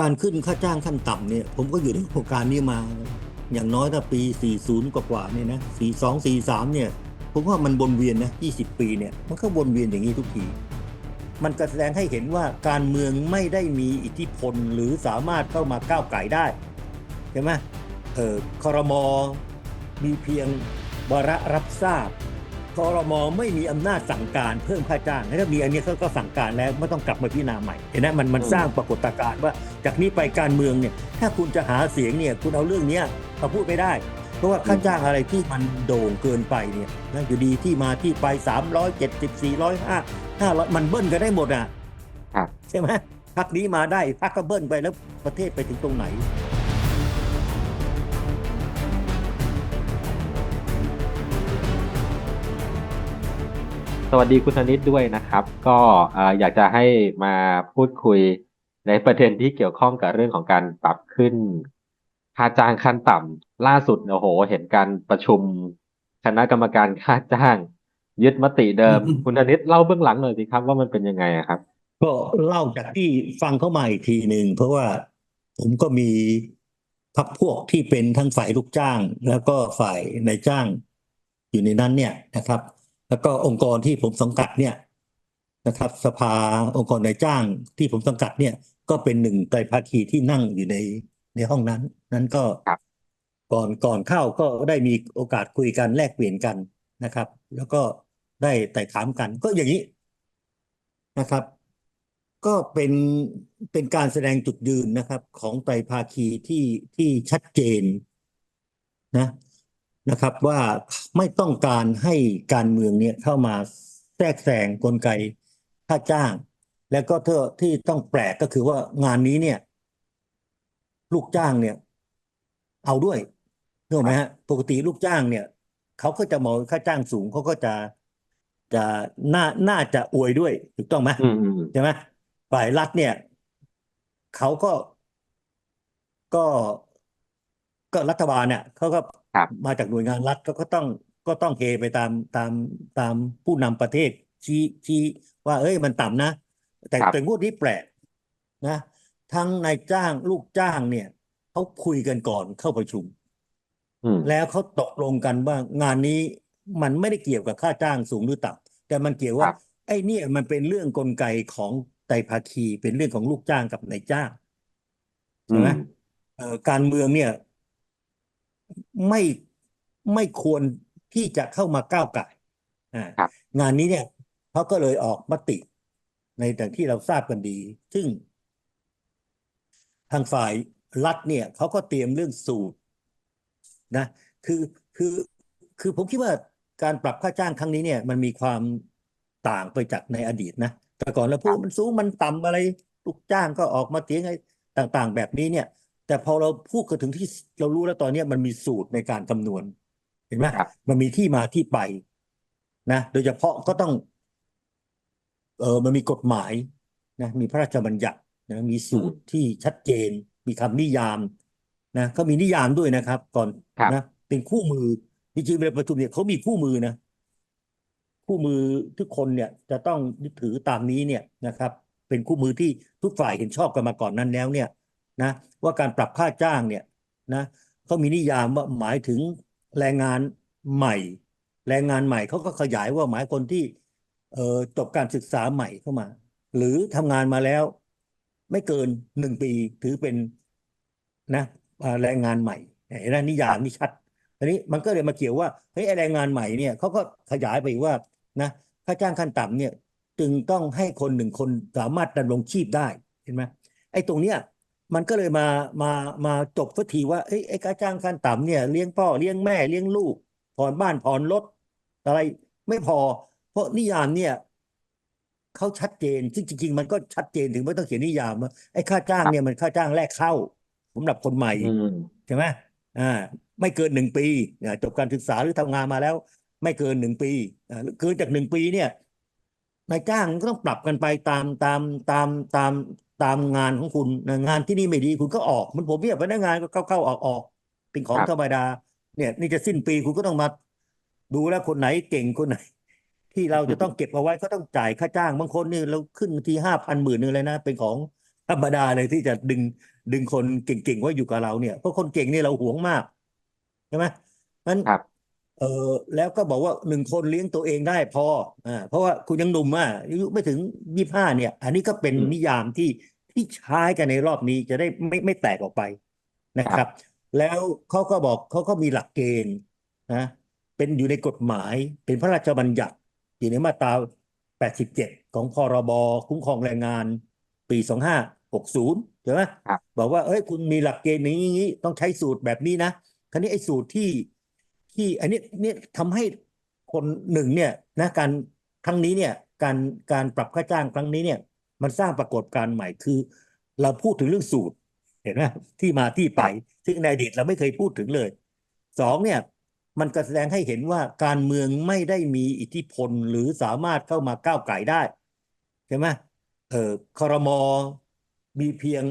การขึ้นค่าจ้างขั้นต่ำเนี่ยผมก็อยู่ในโครงการนี้มา อย่างน้อยถ้าปี 40 กว่าๆเนี่ยนะ 42 43 เนี่ย ผมว่ามันวนเวียนนะ 20 ปีเนี่ย มันก็วนเวียนอย่างนี้ทุกที มันก็แสดงให้เห็นว่าการเมืองไม่ได้มีอิทธิพลหรือสามารถเข้ามาก้าวไก่ได้ใช่ไหมเออคอรมอมีเพียงวาระรับทราบ คอรมอไม่มีอำนาจสั่งการเพิ่มค่าจ้างถ้ามีอันนี้เขาก็สั่งการแล้วไม่ต้องกลับมาพิจารณาใหม่เห็นไหมมันมันอืมสร้างปรากฏการณ์ว่า จากนี้ไปการเมืองเนี่ย ถ้าคุณจะหาเสียงเนี่ยคุณเอาเรื่องเนี้ยมาพูดไม่ได้ เพราะว่าค่าจ้างอะไรที่มันโด่งเกินไปเนี่ยนะอยู่ดีที่มาที่ไป 370 405 500มันเบิ้ลกันได้หมดอะครับใช่ไหมพักนี้มาได้พักก็เบิ้ลไปแล้วประเทศไปถึงตรงไหน วัสดีคุณธนิตด้วยนะครับ ก็เอ่ออยากจะให้มาพูดคุยในประเด็นที่เกี่ยวข้องกับเรื่องของการปรับขึ้นค่าจ้างขั้นต่ำล่าสุดโอ้โห เห็นการประชุมคณะกรรมการค่าจ้าง ยึดมติเดิมอืมคุณธนิตเล่าเบื้องหลังหน่อยสิครับ ว่ามันเป็นยังไงอะครับ ก็เล่าจากที่ฟังเข้ามาอีกทีหนึ่งเพราะว่าผมก็มีพักพวกที่เป็นทั้งฝ่ายลูกจ้าง แล้วก็ฝ่ายนายจ้าง อยู่ในนั้นเนี่ยนะครับ แล้วก็องค์กรที่ผมสังกัดเนี่ยนะครับ สภาองค์กรนายจ้างที่ผมสังกัดเนี่ย ก็เป็นหนึ่งไตรภาคีที่นั่งอยู่ในในห้องนั้น นั้นก็ครับก่อนก่อนเข้าก็ได้มีโอกาสคุยกันแลกเปลี่ยนกันนะครับ แล้วก็ได้ไต่ถามกัน ก็อย่างนี้นะครับ ก็เป็นเป็นการแสดงจุดยืนนะครับ ของไตรภาคีที่ที่ชัดเจนนะ นะครับว่าไม่ต้องการให้การเมืองเนี่ยเข้ามาแทรกแซงกลไกค่าจ้าง แล้วก็เธอที่ต้องแปลกก็คือว่างานนี้เนี่ย ลูกจ้างเนี่ย เอาด้วยนึกออกไหมฮะปกติลูกจ้างเนี่ยเขาก็จะมองค่าจ้างสูงเขาก็จะจะน่าน่าจะอวยด้วยถูกต้องไหมอืมอืมใช่ไหมฝ่ายรัฐเนี่ยเขาก็ก็ก็รัฐบาลเนี่ยเขาก็ครับ มาจากหน่วยงานรัฐเขาก็ต้องก็ต้องเฮไปตามตามตามผู้นำประเทศชี้ชี้ว่า เอ้ยมันต่ำนะ แต่ครับแต่งวดนี้แปลกนะ ทั้งนายจ้างลูกจ้างเนี่ยเขาคุยกันก่อนเข้าประชุมอืมแล้วเขาตกลงกันว่างานนี้มันไม่ได้เกี่ยวกับค่าจ้างสูงหรือต่ำแต่มันเกี่ยวว่าครับไอ้เนี่ยมันเป็นเรื่องกลไกของไตรภาคีเป็นเรื่องของลูกจ้างกับนายจ้างอืใช่ไหมมเอ่อการเมืองเนี่ย ไม่ไม่ควรที่จะเข้ามาก้าวไก่ายอ่าครับงานนี้เนี่ยเขาก็เลยออกมติ ในแต่างที่เราทราบกันดี ซึ่ง ทางฝ่ายรัฐเนี่ยเขาก็เตรียมเรื่องสูตรนะ คือคือคือผมคิดว่าการปรับค่าจ้างครั้งนี้เนี่ย มันมีความต่างไปจากในอดีตนะแต่ก่อนเราพูดมันสูงมันต่ำอะไรลูกจ้างก็ออกมาเถียงอะไรต่าง ๆ แบบนี้เนี่ย แต่พอเราพูดกันถึงที่เรารู้แล้วตอนเนี้ยมันมีสูตรในการคำนวณ เห็นไหมครับมันมีที่มาที่ไป นะ โดยเฉพาะก็ต้อง เออมันมีกฎหมายนะมีพระราชบัญญัตินะมีสูตรที่ชัดเจน มีคำนิยามนะเขามีนิยามด้วยนะครับ ก่อนครับนะเป็นคู่มือจริงๆเวลาประชุมเนี่ยเขามีคู่มือนะคู่มือทุกคนเนี่ย จะต้องยึดถือตามนี้เนี่ยนะครับ เป็นคู่มือที่ทุกฝ่ายเห็นชอบกันมาก่อนนั้นแล้วเนี่ย นะว่าการปรับค่าจ้างเนี่ยนะเขามีนิยามว่าหมายถึงแรงงานใหม่ แรงงานใหม่เขาก็ขยายว่าหมายคนที่เอ่อจบการศึกษาใหม่เข้ามา หรือทำงานมาแล้ว ไม่เกินหนึ่งปีถือเป็นนะแรงงานใหม่เห็นไหมนิยามนี่ชัดทีนี้มันก็เลยมาเกี่ยวว่าเฮ้ยแรงงานใหม่เนี่ยเขาก็ขยายไปว่านะค่าจ้างขั้นต่ำเนี่ยจึงต้องให้คนหนึ่งคนสามารถดำรงชีพได้เห็นไหมไอ้ตรงเนี้ย มันก็เลยมามามาจบสักทีว่าเอ้ยไอ้ค่าจ้างขั้นต่ำเนี่ยเลี้ยงพ่อเลี้ยงแม่เลี้ยงลูกผ่อนบ้านผ่อนรถอะไรไม่พอ เพราะนิยามเนี่ยเขาชัดเจนซึ่งจริง ๆ มันก็ชัดเจนถึงไม่ต้องเขียนนิยามว่าไอ้ค่าจ้างเนี่ยมันค่าจ้างแรกเข้าสำหรับคนใหม่อืมใช่ไหมอ่า ไม่เกินหนึ่งปีอ่าจบการศึกษาหรือทำงานมาแล้ว ไม่เกินหนึ่งปีอ่าเกินจากหนึ่งปีเนี่ยนายจ้างก็ต้องปรับกันไปตามตามตามตาม ตามงานของคุณนะงานที่นี่ไม่ดีคุณก็ออกเหมันผมเนี่ยพนักงานก็เข้าเข้าออกออกเป็นของครับธรรมดา เนี่ย นี่จะสิ้นปีคุณก็ต้องมา ดูแล้วคนไหนเก่งคนไหน ที่เราจะต้องเก็บเอาไว้ก็ต้องจ่ายค่าจ้างบางคนนี่เราขึ้นทีห้าพันหมื่นหนึ่งเลยนะเป็นของธรรมดาเลยที่จะดึงดึงคนเก่งๆไว้อยู่กับเราเนี่ยเพราะคนเก่งนี่เราหวงมากใช่ไหมนั้นครับเออแล้วก็บอกว่าหนึ่งคนเลี้ยงตัวเองได้พออ่าเพราะว่าคุณยังหนุ่มอะอายุไม่ถึงยี่ห้าเนี่ย อันนี้ก็เป็นอืมนิยามที่ ที่ใช้กันในรอบนี้จะได้ไม่ไม่แตกออกไปนะคครัรับบแล้วเขาก็บอกเขาก็มีหลักเกณฑ์นะเป็นอยู่ในกฎหมายเป็นพระราชบัญญัติ อยู่ในมาตรา 87 ของพรบคุ้มครองแรงงานปี 2560 ใช่ไหมครับบอกว่าเอ้ยคุณมีหลักเกณฑ์อย่างนี้ต้องใช้สูตรแบบนี้นะคราวนี้ไอ้สูตรที่ที่อันนี้เนี่ยทำให้คนหนึ่งเนี่ยนะการครั้งนี้เนี่ยการการปรับค่าจ้างครั้งนี้เนี่ย มันสร้างปรากฏการณ์ใหม่คือ เราพูดถึงเรื่องสูตร เห็นไหมที่มาที่ไป ซึ่งในอดีตเราไม่เคยพูดถึงเลยสองเนี่ยมันก็แสดงให้เห็นว่าการเมืองไม่ได้มีอิทธิพลหรือสามารถเข้ามาก้าวไก่ได้ใช่ไหมเออครมมีเพียง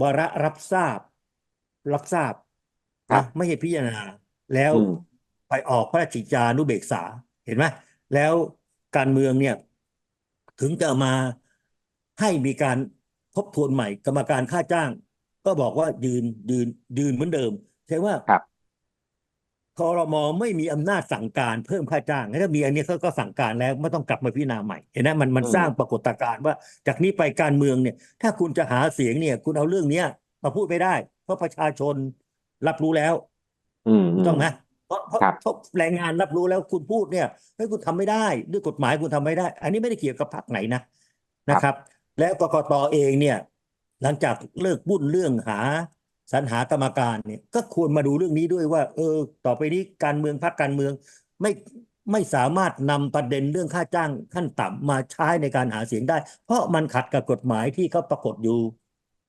วาระรับทราบ รับทราบครันะบไม่ใช่พิจารณา แล้วอืมไปออกพระราชกิจจานุเบกษาเห็นไหมแล้วการเมืองเนี่ย ถึงจะมา ให้มีการทบทวนใหม่ กรรมการค่าจ้าง ก็บอกว่ายืนยืนยืนเหมือนเดิมแสดงว่าครับคอรมอไม่มีอำนาจสั่งการเพิ่มค่าจ้างถ้ามีอันนี้เขาก็สั่งการแล้วไม่ต้องกลับมาพิจารณาใหม่เห็นไหมมันมันอืมสร้างปรากฏการณ์ว่า จากนี้ไปการเมืองเนี่ย ถ้าคุณจะหาเสียงเนี่ย คุณเอาเรื่องเนี้ยมาพูดไม่ได้ เพราะประชาชนรับรู้แล้ว อืมถูอืกต้องมไหมเพราะเพราะครับเพราะแรงงานรับรู้แล้วคุณพูดเนี่ยเฮ้ยคุณทำไม่ได้ ด้วยกฎหมายคุณทำไม่ได้ อันนี้ไม่ได้เกี่ยวกับพรรคไหนนะนะครับ แล้วกกตเองเนี่ยหลังจากเลิกบุ่นเรื่องหาสรรหากรรมการเนี่ยก็ควรมาดูเรื่องนี้ด้วยว่า เออ ต่อไปนี้การเมืองพรรคการเมืองไม่ไม่สามารถนำประเด็นเรื่องค่าจ้างขั้นต่ำมาใช้ในการหาเสียงได้ เพราะมันขัดกับกฎหมายที่เขาปรากฏอยู่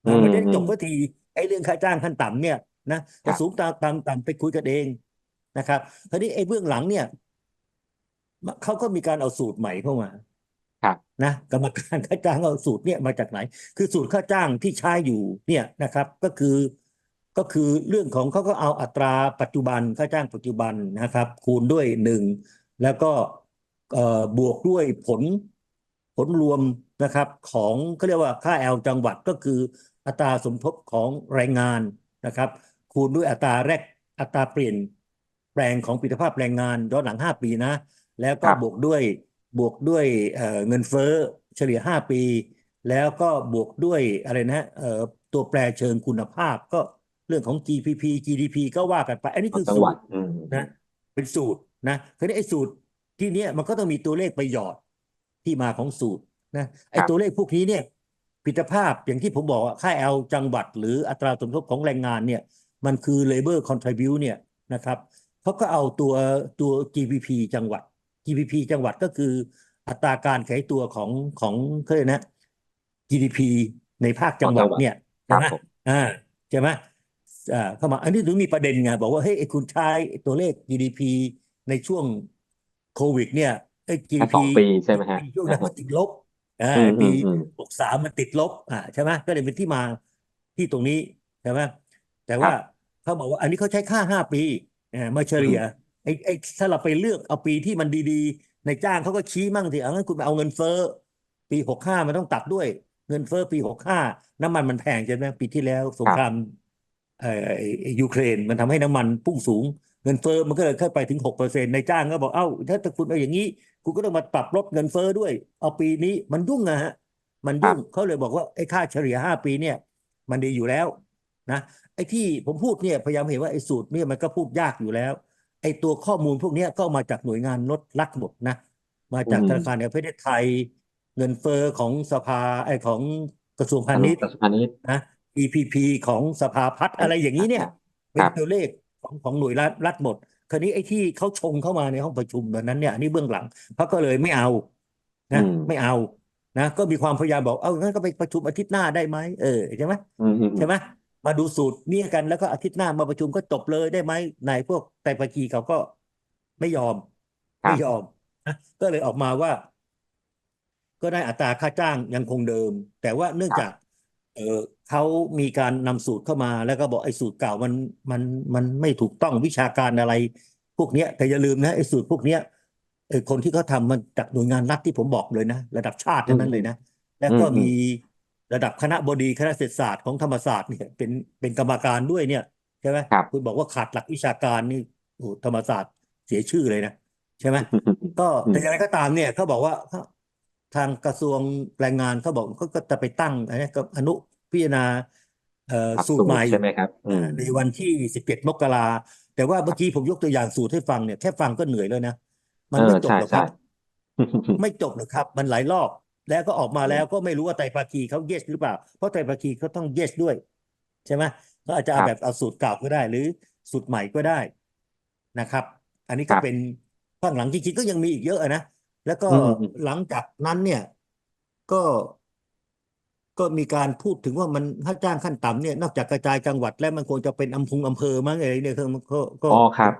อืมมันจะได้จบอืมสักทีไอ้เรื่องค่าจ้างขั้นต่ำเนี่ยนะถ้าสูงตามตามต่ำไปคุยกันเองนะครับทีนี้ไอ้เบื้องหลังเนี่ยเขาก็มีการเอาสูตรใหม่เข้ามาครับ นะกรรมการค่าจ้างเอาสูตรเนี่ยมาจากไหน คือสูตรค่าจ้างที่ใช้อยู่เนี่ยนะครับก็คือก็คือเรื่องของเขาก็เอาอัตราปัจจุบันค่าจ้างปัจจุบันนะครับ คูณด้วยหนึ่งแล้วก็เอ่อบวกด้วยผลผลรวมนะครับของเขาเรียกว่าค่าแอลจังหวัดก็คืออัตราสมทบของแรงงานนะครับ คูณด้วยอัตราแรกอัตราเปลี่ยนแปลงของผลิตภาพแรงงานย้อนหลัง 5 ปีนะ แล้วก็ครับบวกด้วย บวกด้วยเอ่อเงินเฟ้อเฉลี่ย 5 ปี แล้วก็บวกด้วยอะไรนะเอ่อตัวแปรเชิงคุณภาพก็เรื่องของ GPP GDP ก็ว่ากันไป อันนี้ของคือจังสูหวัดตรอืมนะเป็นสูตรนะคราวนี้ไอ้สูตรที่เนี้ยมันก็ต้องมีตัวเลขไปหยอดที่มาของสูตรนะไอ้ครับตัวเลขพวกนี้เนี่ยผลิตภาพอย่างที่ผมบอกว่าค่า L จังหวัด หรืออัตราสมทบของแรงงานเนี่ยมันคือ labor contribute เนี่ยนะครับเขาก็เอาตัวตัว GDP จังหวัด GDP จังหวัดก็คืออัตราการขยายตัวของของเขาเรียกนะ GDP ในภาคจังหวัดเนี่ยครัใช่บไหมผมอ่าใช่ไหมอ่าเข้ามา อันนี้ถึงมีประเด็นไงบอกว่าเฮ้ยไอ้คุณใช้ตัวเลข GDP ในช่วงโควิด เนี่ยไอ้แค่ GDP สองปีใช่ไหมฮะช่วงนั้นมันติดลบอ่าอืมอืปีมอืมหกสามมันติดลบอ่าใช่ไหมก็เลยเป็นที่มาที่ตรงนี้ใช่ไหมแต่ว่าเขาบอกว่าอันนี้เขาใช้ค่าห้าปีเอ่อมาเฉลี่ย ไอ้ไอ้ถ้าเราไปเลือกเอาปีที่มันดีๆ ในจ้างเขาก็ชี้มั่งสิเอางั้นคุณไปเอาเงินเฟ้อปีหกห้ามันต้องตัดด้วย เงินเฟ้อปีหกห้าน้ำมันมันแพงใช่ไหมปีที่แล้วสงครามเอ่อไอ้ไอ้ยูเครนมันทำให้น้ำมันพุ่งสูง เงินเฟ้อมันก็เลยขึ้นไปถึงหกเปอร์เซ็นต์ในจ้างก็บอกเอ้าถ้าถ้าคุณเอาอย่างนี้ คุณก็ต้องมาปรับลดเงินเฟ้อด้วย เอาปีนี้มันยุ่งอะฮะมันยุ่งเขาเลยบอกว่าไอ้ค่าเฉลี่ยห้าปีเนี่ย มันดีอยู่แล้วนะไอ้ที่ผมพูดเนี่ยพยายามเห็นว่าไอ้สูตรเนี่ยมันก็พูดยากอยู่แล้ว ไอ้ตัวข้อมูลพวกเนี้ยก็มาจากหน่วยงานลดรัฐหมดนะ มาจากอืมธนาคารแห่งประเทศไทย เงินเฟ้อของสภาไอ้ของกระทรวงพาอนุณิชย์กระทรวงพาณิชย์นะ EPP ของสภาพัฒน์อะไรอย่างนี้เนี่ย เป็นตัวเลขของของหน่วยรัฐรัฐหมด คราวนี้ไอ้ที่เขาชงเข้ามาในห้องประชุมตอนนั้นเนี่ยอันนี้เบื้องหลังเขาก็เลยไม่เอานะอืมไม่เอานะก็มีความพยายามบอก เอางั้นก็ไปประชุมอาทิตย์หน้าได้ไหมเออใช่ไหมอืมอืมใช่ไหม มาดูสูตรเนี่ยกันแล้วก็อาทิตย์หน้ามาประชุมก็จบเลยได้ไหมนายพวกไตรภาคีเขาก็ไม่ยอมครัไม่บยอมนะก็เลยออกมาว่า ก็ได้อัตราค่าจ้างยังคงเดิม แต่ว่าเนื่องจาก เออเขามีการนำสูตรเข้ามา แล้วก็บอกไอ้สูตรเก่ามันมันมันไม่ถูกต้องวิชาการอะไร พวกเนี้ย แต่อย่าลืมนะไอ้สูตรพวกเนี้ยเออคนที่เขาทำมันจากหน่วยงานรัฐที่ผมบอกเลยนะ ระดับชาติทั้งนั้นเลยนะแล้วก็อืมมี ระดับคณะบดีคณะเศรษฐศาสตร์ของธรรมศาสตร์เนี่ยเป็นเป็นกรรมการด้วยเนี่ยใช่ไหมครับคุณบอกว่าขาดหลักวิชาการนี่โอ้โหธรรมศาสตร์เสียชื่อเลยนะใช่ไหมก็อืมแต่อย่างไรก็ตามเนี่ยเขาบอกว่าเขาทางกระทรวงแรงงานเขาบอกเขาก็จะไปตั้งอะไรนะก็อนุพิจารณาเอ่อปรับสูสูตรใหตม่รใช่ไหมครับอืมในวันที่11มกราแต่ว่าเมื่อกี้ผมยกตัวอย่างสูตรให้ฟังเนี่ยแค่ฟังก็เหนื่อยแล้วนะมันเอไม่อจบใช่หรอกคใช่รับ ไม่จบหรอกครับ มันหลายรอบ แล้วก็ออกมาแล้วก็ไม่รู้ว่าไตรภาคีเขา yes หรือเปล่า เพราะไตรภาคีเขาต้อง yes ด้วย ใช่ไหมเขาอาจจะเอาครับแบบเอาสูตรเก่าก็ได้หรือสูตรใหม่ก็ได้นะครับ อันนี้คก็รับเป็นข้างหลังจริงๆก็ยังมีอีกเยอะอะนะแล้วก็อืมอืมหลังจากนั้นเนี่ย ก็ก็มีการพูดถึงว่ามันถ้าจ้างขั้นต่ำเนี่ย นอกจากกระจายจังหวัดแล้วมันควรจะเป็นอำเภออำเภอมั้งอะไรเนี่ยก็ก็ก็อ๋อครับ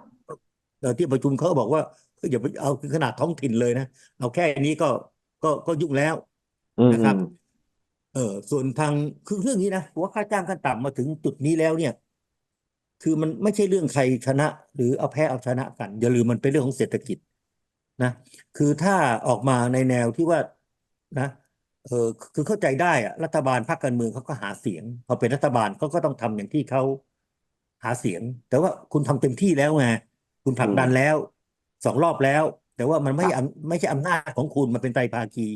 เอ่อที่ประชุมเขาก็บอกว่าเฮ้ยอย่าไปเอาถึงขนาดท้องถิ่นเลยนะเอาแค่นี้ก็ ก็ก็ยุ่งแล้วอืมนะคอืรับมเออส่วนทางคือเรื่องนี้นะผมว่าค่าจ้างขั้นต่ำมาถึงจุดนี้แล้วเนี่ย คือมันไม่ใช่เรื่องใครชนะ หรือเอาแพ้เอาชนะกัน อย่าลืมมันเป็นเรื่องของเศรษฐกิจนะคือถ้าออกมาในแนวที่ว่านะเออคือเข้าใจได้อะรัฐบาลพรรคการเมืองเขาก็หาเสียงพอเป็นรัฐบาลเขาก็ต้องทำอย่างที่เขาหาเสียง แต่ว่าคุณทำเต็มที่แล้วไงคุณผลักดันแล้วสองรอบแล้ว แต่ว่ามันไม่ครับอำไม่ใช่อำนาจของคุณมันเป็นไตรภาคี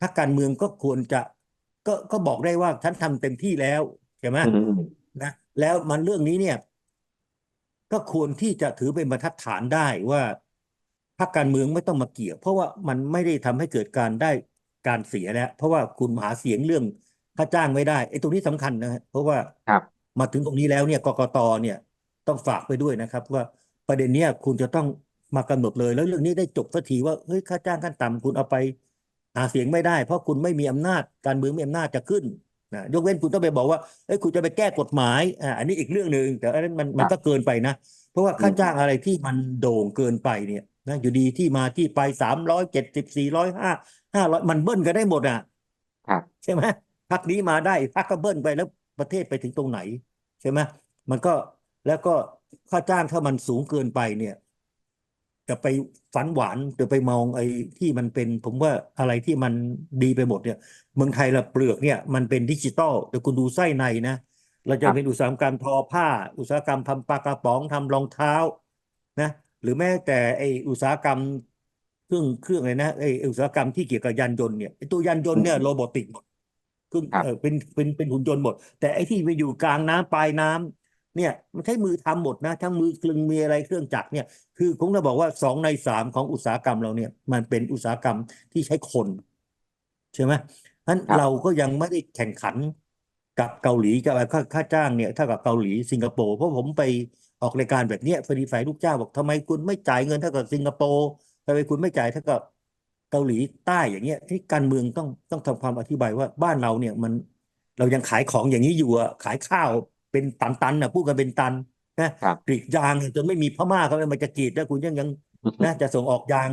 พรรคการเมืองก็ควรจะก็ก็บอกได้ว่าฉันทำเต็มที่แล้วใช่ไหมอืมอืมนะแล้วมันเรื่องนี้เนี่ย ก็ควรที่จะถือเป็นบรรทัดฐานได้ว่าพรรคการเมืองไม่ต้องมาเกี่ยว เพราะว่ามันไม่ได้ทำให้เกิดการได้การเสียแล้ว เพราะว่าคุณหาเสียงเรื่องค่าจ้างไม่ได้ไอ้ตรงนี้สำคัญนะฮะเพราะว่าครับมาถึงตรงนี้แล้วเนี่ยกกตเนี่ย ต้องฝากไปด้วยนะครับ ว่าประเด็นเนี้ยคุณจะต้อง มากำหนดเลย แล้วเรื่องนี้ได้จบสักทีว่าเฮ้ยค่าจ้างขั้นต่ำคุณเอาไปหาเสียงไม่ได้ เพราะคุณไม่มีอำนาจการเมืองมีอำนาจจะขึ้นนะยกเว้นคุณต้องไปบอกว่าเอ้ยคุณจะไปแก้กฎหมายอ่าอันนี้อีกเรื่องหนึ่งแต่อันนั้นมันมันก็เกินไปนะ เพราะว่าค่าจ้างอะไรที่มันโด่งเกินไปเนี่ยนะอยู่ดีที่มาที่ไปสามร้อยเจ็ดสิบสี่ร้อยห้าห้าร้อยมันเบิ้ลกันได้หมดอะครับใช่ไหมพักนี้มาได้พักก็เบิ้ลไปแล้วประเทศไปถึงตรงไหน ใช่ไหมมันก็แล้วก็ค่าจ้างถ้ามันสูงเกินไปเนี่ย จะไปฝันหวานจะไปมองไอ้ที่มันเป็น ผมว่าอะไรที่มันดีไปหมดเนี่ย เมืองไทยละเปลือกเนี่ยมันเป็นดิจิตอลแต่คุณดูไส้ในนะเราจะครับเป็นอุตสาหกรรมทอผ้า อุตสาหกรรมทำปลากระป๋องทำรองเท้านะหรือแม้แต่ไอ้อุตสาหกรรมเครื่องเครื่องอะไรนะไอ้อุตสาหกรรมที่เกี่ยวกับยานยนต์เนี่ยไอ้ตัวยานยนต์เนี่ยโรบอติกหมดเครื่องครับเออเป็นเป็นเป็นหุ่นยนต์หมด แต่ไอ้ที่ไปอยู่กลางน้ำปลายน้ำ เนี่ยมันใช้มือทำหมดนะทั้งมือเครื่องมีอะไรเครื่องจักรเนี่ย คือผมจะบอกว่าสองในสามของอุตสาหกรรมเราเนี่ย มันเป็นอุตสาหกรรมที่ใช้คนใช่ไหมนั้นครับเราก็ยังไม่ได้แข่งขันกับเกาหลีกับค่าค่าจ้างเนี่ยเท่ากับเกาหลีสิงคโปร์เพราะผมไปออกรายการแบบเนี้ยพอดีฝ่ายลูกจ้างบอกทำไมคุณไม่จ่ายเงินเท่ากับสิงคโปร์ทำไมคุณไม่จ่ายเท่ากับเกาหลีใต้อย่างเงี้ยที่การเมืองต้องต้องทำความอธิบายว่าบ้านเราเนี่ยมันเรายังขายของอย่างนี้อยู่อะขายข้าว เป็นตันๆนะพูดกันเป็นตันนะครับกรีดยางเนี่ยจนไม่มีพม่าเขาเลยมาจะกรีดแล้วคุณยังยังนะจะส่งออกยาง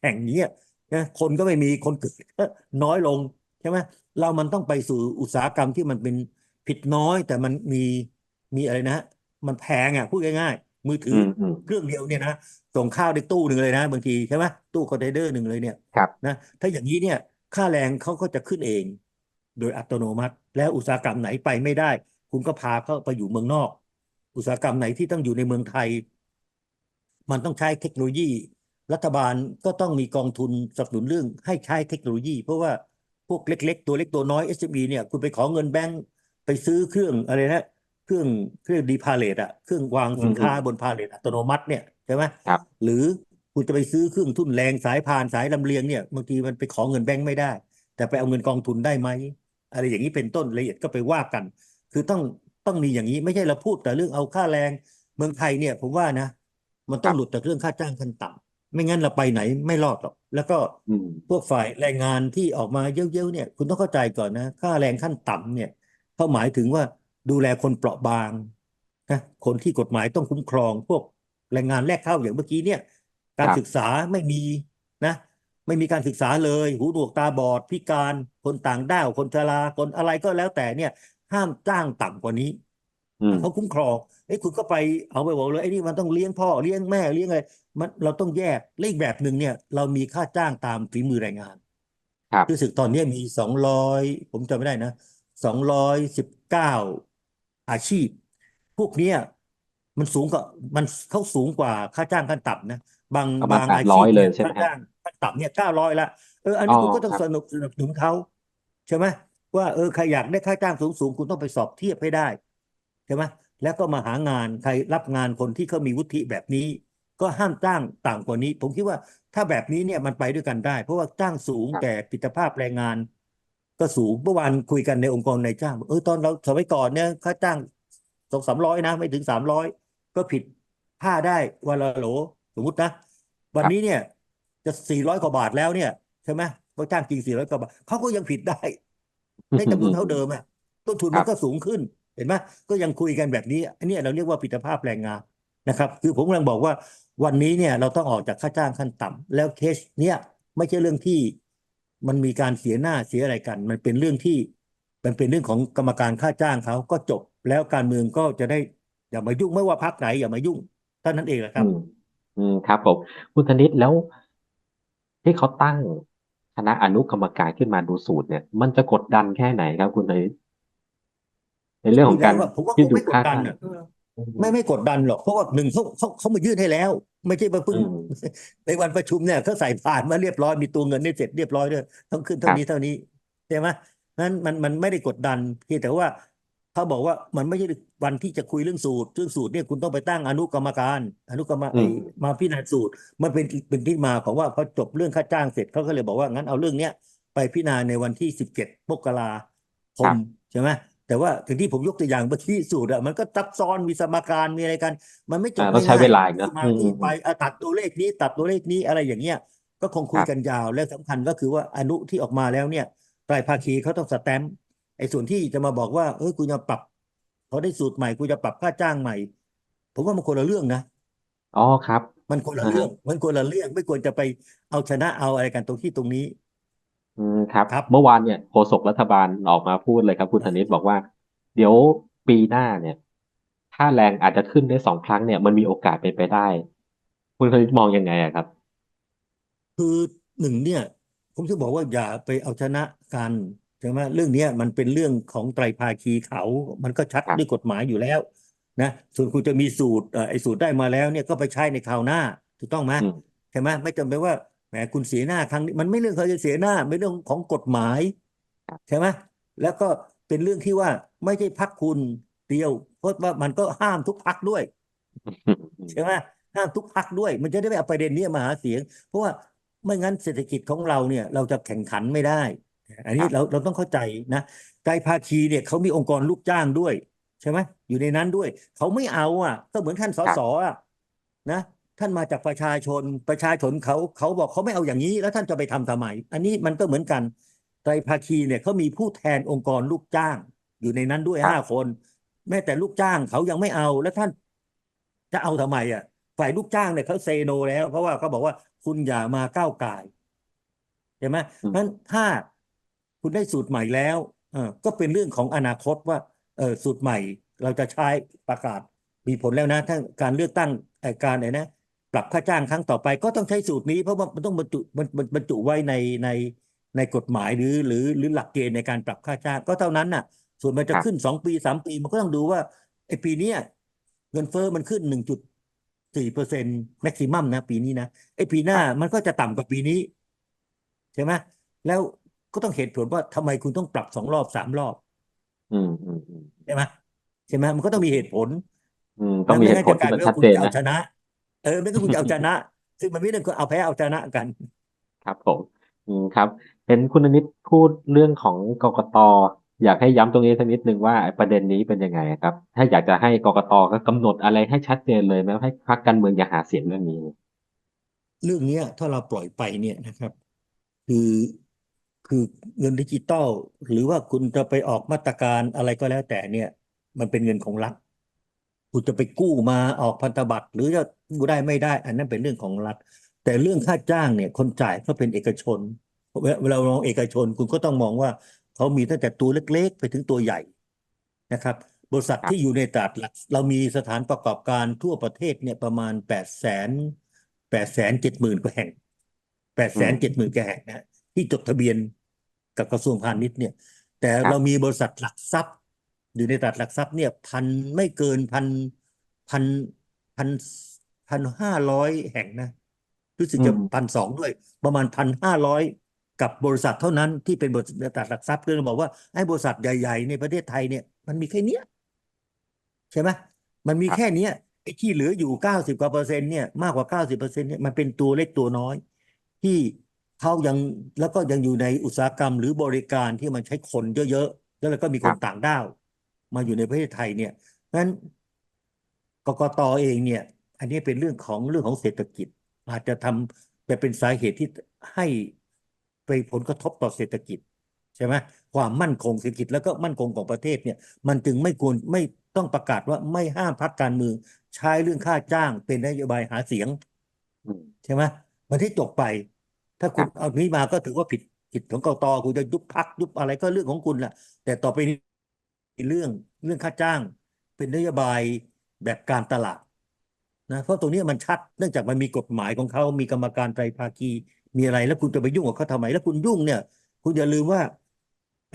แข่งอย่างเงี้ยนะคนก็ไม่มีคนเกิดก็น้อยลงใช่ไหมเรามันต้องไปสู่อุตสาหกรรมที่มันเป็นผิดน้อย แต่มันมีมีอะไรนะ มันแพงอะพูดง่ายๆ มือถืออือมอืมเครื่องเดียวเนี่ยนะส่งข้าวได้ตู้หนึ่งเลยนะบางทีใช่ไหมตู้คอนเทนเนอร์หนึ่งเลยเนี่ยครับนะถ้าอย่างนี้เนี่ย ค่าแรงเขาก็จะขึ้นเอง โดยอัตโนมัติ แล้วอุตสาหกรรมไหนไปไม่ได้ คุณก็พาเขาไปอยู่เมืองนอก อุตสาหกรรมไหนที่ต้องอยู่ในเมืองไทย มันต้องใช้เทคโนโลยี รัฐบาลก็ต้องมีกองทุนสนับสนุนเรื่องให้ใช้เทคโนโลยี เพราะว่าพวกเล็ก ๆ ตัวเล็กตัวน้อย SME เนี่ยคุณไปขอเงินแบงก์ไปซื้อเครื่องอะไรนะเครื่องเครื่องดีพาเลตอะเครื่องวางสินค้าบนพาเลตอัตโนมัติเนี่ยใช่ไหมครับหรือคุณจะไปซื้อเครื่องทุ่นแรงสายพานสายลำเลียงเนี่ยบางทีมันไปขอเงินแบงก์ไม่ได้ แต่ไปเอาเงินกองทุนได้ไหมอะไรอย่างนี้เป็นต้นรายละเอียดก็ไปว่ากัน คือต้องต้องมีอย่างนี้ไม่ใช่เราพูดแต่เรื่องเอาค่าแรงเมืองไทยเนี่ย ผมว่านะ มันต้องครับหลุดจากเรื่องค่าจ้างขั้นต่ำไม่งั้นเราไปไหนไม่รอดหรอกแล้วก็อืมพวกฝ่ายแรงงานที่ออกมาเย้ยวๆเนี่ย คุณต้องเข้าใจก่อนนะ ค่าแรงขั้นต่ำเนี่ยเขาหมายถึงว่าดูแลคนเปราะบางนะคนที่กฎหมายต้องคุ้มครอง พวกแรงงานแรกเข้าอย่างเมื่อกี้เนี่ย การครับศึกษาไม่มีนะ ไม่มีการศึกษาเลย หูหนวกตาบอดพิการคนต่างด้าวคนชราคนอะไรก็แล้วแต่เนี่ย ห้ามจ้างต่ำกว่านี้อืมเขาคุ้มครองเอ้ยคุณก็ไปเอาไปบอกเลยไอ้นี่มันต้องเลี้ยงพ่อเลี้ยงแม่เลี้ยงอะไรมันเราต้องแยกเลขแบบหนึ่งเนี่ย เรามีค่าจ้างตามฝีมือแรงงานครับรู้สึกตอนนี้มีสองร้อยผมจำไม่ได้นะสองร้อยสิบเก้าอาชีพ พวกเนี้ยมันสูงกว่ามันเขาสูงกว่าค่าจ้างขั้นต่ำนะบางประมาณบางแปดอาร้ชีอยพเลเนี่ยยใช่ไหมค่าฮะจ้างขั้นต่ำเนี่ยเก้าร้อยละเอออันอ๋นี้อคุณก็ต้อคงรับสนับสนุนเขาใช่ไหม ว่าเออใครอยากได้ค่าจ้างสูงสูงคุณต้องไปสอบเทียบให้ได้ใช่ไหมแล้วก็มาหางานใครรับงานคนที่เขามีวุฒิแบบนี้ ก็ห้ามจ้างต่ำกว่านี้ ผมคิดว่าถ้าแบบนี้เนี่ยมันไปด้วยกันได้ เพราะว่าจ้างสูงครับแต่ปิตภาพแรงงาน ก็สูงเมื่อวานคุยกันในองค์กรนายจ้างบอกเออตอนเราสมัยก่อนเนี่ยค่าจ้างสองสามร้อยนะไม่ถึงสามร้อยก็ผิดผ้าได้วันละโหลสมมุตินะวันนี้เนี่ยจะสี่ร้อยกว่าบาทแล้วเนี่ยใช่ไหมเขาจ้างจริงสี่ร้อยกว่าบาทเขาก็ยังผิดได้ ในจำนวนเท่าเดิมอะต้นทุนครัมับนก็สูงขึ้นเห็นไหมก็ยังคุยกันแบบนี้ อันเนี้ยเราเรียกว่าปิตภาพแรงงานนะครับ คือผมกำลังบอกว่าวันนี้เนี่ยเราต้องออกจากค่าจ้างขั้นต่ำแล้วเคสเนี่ยไม่ใช่เรื่องที่มันมีการเสียหน้าเสียอะไรกัน มันเป็นเรื่องที่มันเป็นเรื่องของกรรมการค่าจ้างเขาก็จบแล้วการเมืองก็จะได้อย่ามายุ่งไม่ว่าพรรคไหนอย่ามายุ่งเท่านั้นเองแหละคอืรับมอืมครับผมคุณธนิตแล้วที่เขาตั้งค ณะอนุกรรมการขึ้นมาดูสูตรเนี่ย มันจะกดดันแค่ไหนครับคุณธนิตในเรื่องของการดูแล้วอะผมว่ายืคดงหยุ่ไม่นกดค่าดันจ้างอะอืมไม่ไม่กดดันหรอกเพราะว่าหนึ่งเขาเขาเขามายื่นให้แล้ว ไม่ใช่มาเพิ่งอืมในวันประชุมเนี่ยเขาใส่ผ่านมาเรียบร้อยมีตัวเงินได้เสร็จเรียบร้อยด้วยต้องขึ้นคเท่ารับนี้เท่านี้ใช่ไหมนั้นมันมันไม่ได้กดดันเพียงแต่ว่า เขาบอกว่ามันไม่ใช่วันที่จะคุยเรื่องสูตรเรื่องสูตรเนี่ยคุณต้องไปตั้งอนุกรรมการ อนุกรรมอืไอ้มมาพิจารณาสูตร มันเป็นเป็นที่มาของว่าพอจบเรื่องค่าจ้างเสร็จเขาก็เลยบอกว่างั้นเอาเรื่องเนี้ยไปพิจารณาในวันที่สิบเจ็ดมกราคครัมบใช่ไหมแต่ว่าถึงที่ผมยกตัวอย่างเมื่อกี้สูตรอะมันก็ซับซ้อนมีสมการมีอะไรกัน มันไม่จอ่าบต้องใช้ง่าเวยลาอีกๆเนที่อะมาอืมอืที่มไปอะตัดตัวเลขนี้ตัดตัวเลขนี้อะไรอย่างเงี้ยก็คงคคุยรับกันยาวและสำคัญก็คือว่าอนุที่ออกมาแล้วเนี่ยไตรภาคีเขาต้องสแตมป์ ไอ้ส่วนที่จะมาบอกว่าเออกูจะปรับเขาได้สูตรใหม่กูจะปรับค่าจ้างใหม่ ผมว่ามันคนละเรื่องนะอ๋อครับ มันคนละอ่าเรื่ฮะองมันคนละเรื่องไม่ควรจะไปเอาชนะเอาอะไรกันตรงที่ตรงนี้ อืมครับ ครับ เมื่อวานเนี่ยโฆษกรัฐบาลออกมาพูดเลยครับคุณธนิตบอกว่า เดี๋ยวปีหน้าเนี่ยค่าแรงอาจจะขึ้นได้สองครั้งเนี่ย มันมีโอกาสเป็นไปได้ คุณธนิตมองยังไงอะครับ คือหนึ่งเนี่ย ผมจะบอกว่าอย่าไปเอาชนะกัน ใช่ไหมเรื่องเนี้ยมันเป็นเรื่องของไตรภาคีเขา มันก็ชัดครับด้วยกฎหมายอยู่แล้วนะส่วนคุณจะมีสูตรเอ่อไอ้สูตรได้มาแล้วเนี่ยก็ไปใช้ในคราวหน้าถูกต้องไหมอืมใช่ไหมไม่จำเป็นว่าแหมคุณเสียหน้าครั้งนี้มันไม่เรื่องเขาจะเสียหน้าไม่เรื่องของกฎหมายครับใช่ไหมแล้วก็เป็นเรื่องที่ว่าไม่ใช่พักคุณเดียว เพราะว่ามันก็ห้ามทุกพักด้วยอืมอืมใช่ไหมห้ามทุกพักด้วย มันจะได้ไม่เอาประเด็นนี้มาหาเสียง เพราะว่าไม่งั้นเศรษฐกิจของเราเนี่ย เราจะแข่งขันไม่ได้ อันคนี้รับเราเราต้องเข้าใจนะไตรภาคีเนี่ยเขามีองค์กรลูกจ้างด้วย ใช่ไหมอยู่ในนั้นด้วย เขาไม่เอาอะ ก็เหมือนท่านสครับสอะนะท่านมาจากประชาชนประชาชนเขาเขาบอกเขาไม่เอาอย่างนี้ แล้วท่านจะไปทำทำไมอันนี้มันก็เหมือนกันไตรภาคีเนี่ยเขามีผู้แทนองค์กรลูกจ้าง อยู่ในนั้นด้วยครับห้าคน แม้แต่ลูกจ้างเขายังไม่เอาแล้วท่าน จะเอาทำไมอะ ฝ่ายลูกจ้างเนี่ยเขาเซโนแล้ว เพราะว่าเขาบอกว่าคุณอย่ามาก้าวก่ายใช่ไหมอืมเพราะฉะนั้นถ้า คุณได้สูตรใหม่แล้วเออก็เป็นเรื่องของอนาคตว่าเออสูตรใหม่เราจะใช้ประกาศมีผลแล้วนะถ้าการเลือกตั้งเอ่อการไหนนะ ปรับค่าจ้างครั้งต่อไปก็ต้องใช้สูตรนี้เพราะว่ามันต้องบรรจุมันมันบรรจุไว้ในในในกฎหมายหรือหรือหรือหลักเกณฑ์ในการปรับค่าจ้างก็เท่านั้นน่ะ ส่วนมันจะครับขึ้นสองปีสามปีมันก็ต้องดูว่าไอ้ปีเนี้ยเงินเฟ้อมันขึ้นหนึ่งจุดสี่เปอร์เซ็นต์แม็กซิมัมนะ ปีนี้นะไอ้ปีหน้าครับมันก็จะต่ำกว่าปีนี้ ใช่ไหมแล้ว ก็ต้องเหตุผลว่าทำไมคุณต้องปรับสองรอบสามรอบอืมอืมอืมใช่ไหมใช่ไหมมันก็ต้องมีเหตุผลอืมต้องนะมีไม่เหงั้ตุนผจะลกลายที่มันเป็นชัว่าดคุณเจนจะเอานะชนะ เออไม่งั้นคุณจะเอาชนะ ซึ่งมันไม่ได้คุณเอาแพ้เอาชนะกัน ครับผมอืมครับ เห็นคุณอนิตพูดเรื่องของกกตอยากให้ย้ำตรงนี้สักนิดนึงว่าไอ้ประเด็นนี้เป็นยังไงครับ ถ้าอยากจะให้กกตก็กำหนดอะไรให้ชัดเจนเลยไหมให้พรรคการเมืองอย่าหาเสียงเรื่องนี้ เรื่องเนี้ยถ้าเราปล่อยไปเนี่ยนะครับ คือ คือเงินดิจิตอลหรือว่าคุณจะไปออกมาตรการอะไรก็แล้วแต่เนี่ย มันเป็นเงินของรัฐคุณจะไปกู้มาออกพันธบัตรหรือจะกู้ได้ไม่ได้ อันนั้นเป็นเรื่องของรัฐ แต่เรื่องค่าจ้างเนี่ยคนจ่ายก็เป็นเอกชนเวลาเวลาเรามองเอกชนคุณก็ต้องมองว่าเขามีตั้งแต่ตัวเล็ก ๆ ไปถึงตัวใหญ่นะครับ บริษัทที่อยู่ในตลาดหลัก เรามีสถานประกอบการทั่วประเทศเนี่ยประมาณแปดแสนแปดแสนเจ็ดหมื่นกว่าแห่งแปดแสนเจ็ดหมื่นกว่าแห่งนะที่จดทะเบียน กับกระทรวงพาณิชย์เนี่ย แต่ครับเรามีบริษัทหลักทรัพย์ อยู่ในตลาดหลักทรัพย์เนี่ยพันไม่เกินพันพันพันพันห้าร้อยแห่งนะรู้สึกอืจะมพันสองด้วย ประมาณพันห้าร้อยกับบริษัทเท่านั้นที่เป็นบริษัทตลาดหลักทรัพย์คือเราบอกว่าไอ้บริษัทใหญ่ ๆ ในประเทศไทยเนี่ย มันมีแค่เนี้ยใช่ไหมมันมีครับแค่เนี้ยไอ้ที่เหลืออยู่เก้าสิบกว่าเปอร์เซ็นต์เนี่ยมากกว่าเก้าสิบเปอร์เซ็นต์เนี่ยมันเป็นตัวเล็กตัวน้อย ที่ เขายังแล้วก็ยังอยู่ในอุตสาหกรรมหรือบริการที่มันใช้คนเยอะๆ แล้วก็มีคครันบต่างด้าว มาอยู่ในประเทศไทยเนี่ยนั้นกกตเองเนี่ย อันนี้เป็นเรื่องของเรื่องของเศรษฐกิจ อาจจะทำแต่เป็นสาเหตุที่ให้ไปผลกระทบต่อเศรษฐกิจใช่ไหมความมั่นคงเศรษฐกิจแล้วก็มั่นคงของประเทศเนี่ย มันจึงไม่ควรไม่ต้องประกาศว่าไม่ห้ามพรรคการเมืองใช้เรื่องค่าจ้างเป็นนโยบายหาเสียง อืมใช่ไหมมันที่จบไป ถ้าคคุรัณบเอานี้มาก็ถือว่าผิดผิดของกตคุณจะยุบพรรคยุบอะไรก็เรื่องของคุณแหละแต่ต่อไปนี้เรื่องเรื่องค่าจ้าง เป็นนโยบายแบบการตลาดนะเพราะตรงนี้มันชัดเนื่องจากมันมีกฎหมายของเขามีกรรมการไตรภาคีมีอะไร แล้วคุณจะไปยุ่งกับเขาทำไม แล้วคุณยุ่งเนี่ย คุณอย่าลืมว่า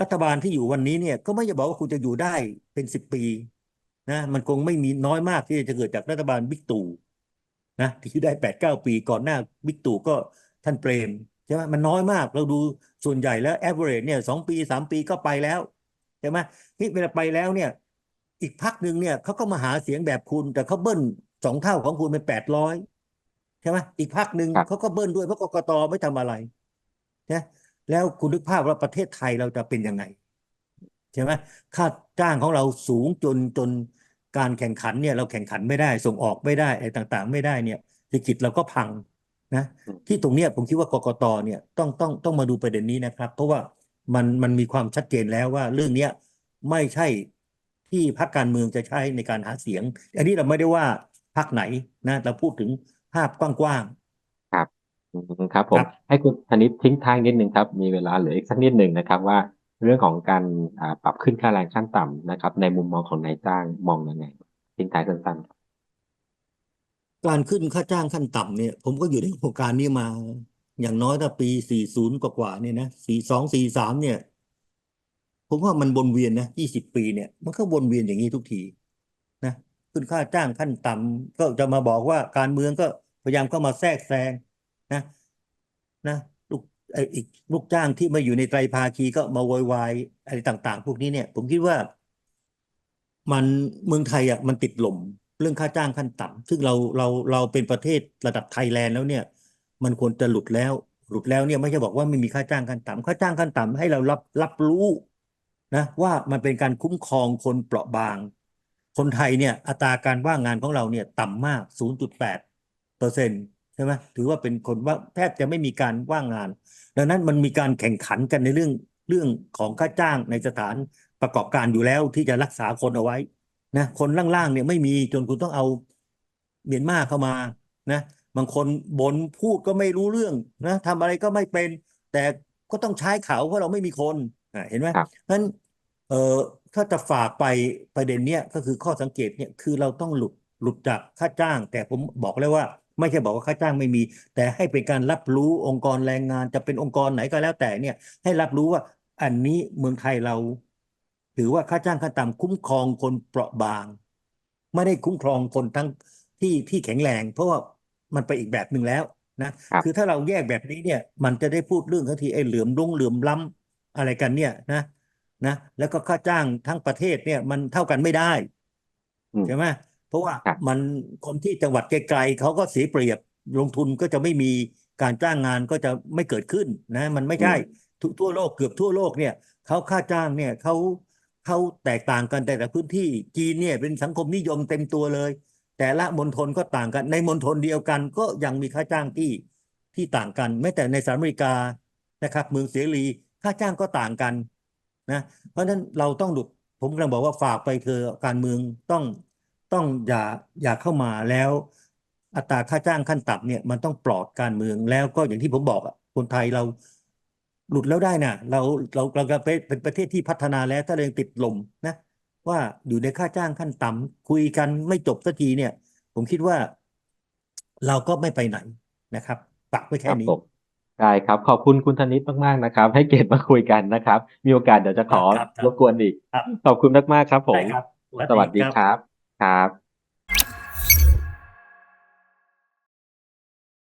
รัฐบาลที่อยู่วันนี้เนี่ย ก็ไม่จะบอกว่าคุณจะอยู่ได้เป็นสิบปีนะมันคงไม่มีน้อยมากที่จะเกิดจากรัฐบาลบิ๊กตู่นะที่ได้แปดเก้าปีก่อนหน้าบิ๊กตู่ก็ ท่านเปรมใช่ไหมมันน้อยมาก เราดูส่วนใหญ่แล้ว average เนี่ยสองปีสามปีก็ไปแล้วใช่ไหมนี่เวลาไปแล้วเนี่ย อีกพักหนึ่งเนี่ยเขาก็มาหาเสียงแบบคุณ แต่เขาเบิ้ลสองเท่าของคุณเป็นแปดร้อยใช่ไหมอีกพักหนึ่งครับเขาก็เบิ้ลด้วยเพราะกกตไม่ทำอะไรนะแล้วคุณนึกภาพว่าประเทศไทยเราจะเป็นยังไงใช่ไหมค่าจ้างของเราสูงจนจนการแข่งขันเนี่ยเราแข่งขันไม่ได้ส่งออกไม่ได้อะไรต่างๆ ไม่ได้เนี่ยเศรษฐกิจเราก็พัง นะอืมที่ตรงเนี้ยผมคิดว่ากกตเนี่ยต้องต้องต้องมาดูประเด็นนี้นะครับ เพราะว่ามันมันมีความชัดเจนแล้วว่าเรื่องเนี้ยไม่ใช่ที่พรรคการเมืองจะใช้ในการหาเสียง อันนี้เราไม่ได้ว่าพรรคไหนนะเราพูดถึงภาพกว้างครับอืมครับผคมรับให้คุณธนิตทิ้งท้ายนิดนึงครับ มีเวลาเหลืออีกสักนิดหนึ่งนะครับว่าเรื่องของการอ่าปรับขึ้นค่าแรงขั้นต่ำนะครับ ในมุมมองของนายจ้างมองยังไงทิ้งท้ายสั้นๆครับๆ การขึ้นค่าจ้างขั้นต่ำเนี่ย ผมก็อยู่ในโครงการนี้มา อย่างน้อยถ้าปี 40 กว่าๆเนี่ยนะ 42 43 เนี่ย ผมว่ามันวนเวียนนะ 20 ปีเนี่ย มันก็วนเวียนอย่างนี้ทุกทีนะขึ้นค่าจ้างขั้นต่ำก็จะมาบอกว่าการเมืองก็พยายามเข้ามาแทรกแซงนะนะลูกไอ้อีกลูกจ้างที่มาอยู่ในไตรภาคีก็มาโวยวายอะไรต่าง ๆ พวกนี้เนี่ย ผมคิดว่า มันเมืองไทยอะมันติดหล่ม เรื่องค่าจ้างขั้นต่ำซึ่งเราเราเราเป็นประเทศระดับไทยแลนด์แล้วเนี่ย มันควรจะหลุดแล้ว หลุดแล้วเนี่ยไม่ใช่บอกว่าไม่มีค่าจ้างขั้นต่ำค่าจ้างขั้นต่ำให้เรารับรับรู้นะว่ามันเป็นการคุ้มครองคนเปราะบาง คนไทยเนี่ยอัตราการว่างงานของเราเนี่ยต่ำมาก 0.8เปอร์เซ็นต์ใช่ไหมถือว่าเป็นคนว่าแทบจะไม่มีการว่างงาน ดังนั้นมันมีการแข่งขันกันในเรื่องเรื่องของค่าจ้างในสถานประกอบการอยู่แล้วที่จะรักษาคนเอาไว้ นะคนล่างๆเนี่ยไม่มีจนคุณต้องเอาเมียนมาเข้ามานะบางคนบ่นพูดก็ไม่รู้เรื่องนะทำอะไรก็ไม่เป็น แต่ก็ต้องใช้เขาเพราะเราไม่มีคนอะเห็นไหมครับนั้นเอ่อถ้าจะฝากไปประเด็นเนี้ยก็คือข้อสังเกตเนี่ยคือเราต้องหลุดหลุดจากค่าจ้าง แต่ผมบอกเลยว่า ไม่ใช่บอกว่าค่าจ้างไม่มี แต่ให้เป็นการรับรู้องค์กรแรงงาน จะเป็นองค์กรไหนก็แล้วแต่เนี่ยให้รับรู้ว่าอันนี้เมืองไทยเรา ถือว่าค่าจ้างขั้นต่ำคุ้มครองคนเปราะบาง ไม่ได้คุ้มครองคนทั้งที่ที่แข็งแรง เพราะว่ามันไปอีกแบบหนึ่งแล้วนะครับคือถ้าเราแยกแบบนี้เนี่ย มันจะได้พูดเรื่องทันทีไอ้เหลื่อมลงเหลื่อมล้ำอะไรกันเนี่ยนะนะ แล้วก็ค่าจ้างทั้งประเทศเนี่ยมันเท่ากันไม่ได้อืมใช่ไหมเพราะว่าครับมันคนที่จังหวัดไกลๆเขาก็เสียเปรียบลงทุนก็จะไม่มีการจ้างงานก็จะไม่เกิดขึ้นนะ มันไม่อืใช่มทุกทั่วโลกเกือบทั่วโลกเนี่ยเขาค่าจ้างเนี่ยเขา เขาแตกต่างกันแต่ละพื้นที่จีนเนี่ยเป็นสังคมนิยมเต็มตัวเลย แต่ละมณฑลก็ต่างกัน ในมณฑลเดียวกันก็ยังมีค่าจ้างที่ที่ต่างกันแม้แต่ในสหรัฐอเมริกานะครับ เมืองเสรีค่าจ้างก็ต่างกันนะเพราะฉะนั้นเราต้องหลุดผมกำลังบอกว่าฝากไปเธอะการเมืองต้องต้องอย่าอย่าเข้ามาแล้ว อัตราค่าจ้างขั้นต่ำเนี่ยมันต้องปลอดการเมืองแล้วก็อย่างที่ผมบอกอะคนไทยเรา หลุดแล้วได้นะเราเราเราเราเป็นเป็นประเทศที่พัฒนาแล้วถ้าเรายังติดลมนะ ว่าอยู่ในค่าจ้างขั้นต่ำคุยกันไม่จบสักทีเนี่ย ผมคิดว่า เราก็ไม่ไปไหนนะครับปักไว้คแค่รับนี้ผมได้ครับ ขอบคุณคุณธนิตมากๆนะครับ ให้เกียรติมาคุยกันนะครับ มีโอกาสเดี๋ยวจะขอครับครับรบกวนอีกครับขอบคุณมากๆครับผได้มครับสวัสดีครับครับ